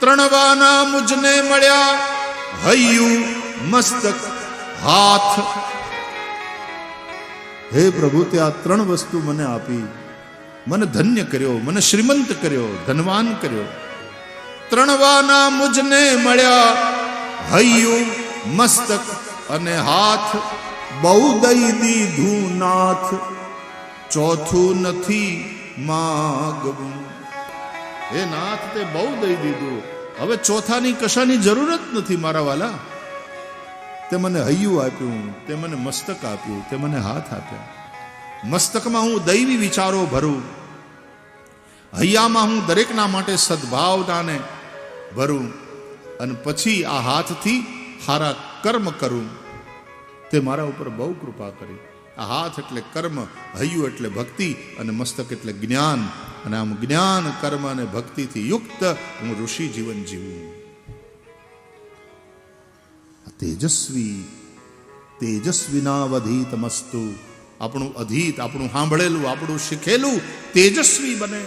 ત્રણવાના મુજને મળ્યા. હૈયું મસ્તક હાથ. હે પ્રભુ, તે આ ત્રણ વસ્તુ મને આપી. મને ધન્ય કર્યો, મને શ્રીમંત કર્યો, ધનવાન કર્યો. ત્રણવાના મુજને મળ્યા. હૈયું મસ્તક અને હાથ. બહુ દઈ દીધું નાથ ચોથું નથી માગવું. હે નાથ, તે બહુ દઈ દીધું. હવે ચોથાની કશાની જરૂર જ નથી મારા વાલા. તે મને હૈયું આપ્યું, તે મને મસ્તક આપ્યું, તે મને હાથ આપ્યા. મસ્તકમાં હું દૈવી વિચારો ભરું. હૈયામાં હું દરેકના માટે સદભાવનાને ભરું અને પછી આ હાથથી સારા કર્મ કરું. તે મારા ઉપર બહુ કૃપા કરી. હાથ એટલે કર્મ, હૈયું એટલે ભક્તિ અને મસ્તક એટલે જ્ઞાન. અને આમ જ્ઞાન, કર્મ અને ભક્તિથી યુક્ત હું ઋષિ જીવન જીવું. તેજસ્વી, તેજસ્વીનાવધીતમસ્તુ. આપણું અધીત, આપણું સાંભળેલું, આપણું શીખેલું તેજસ્વી બને.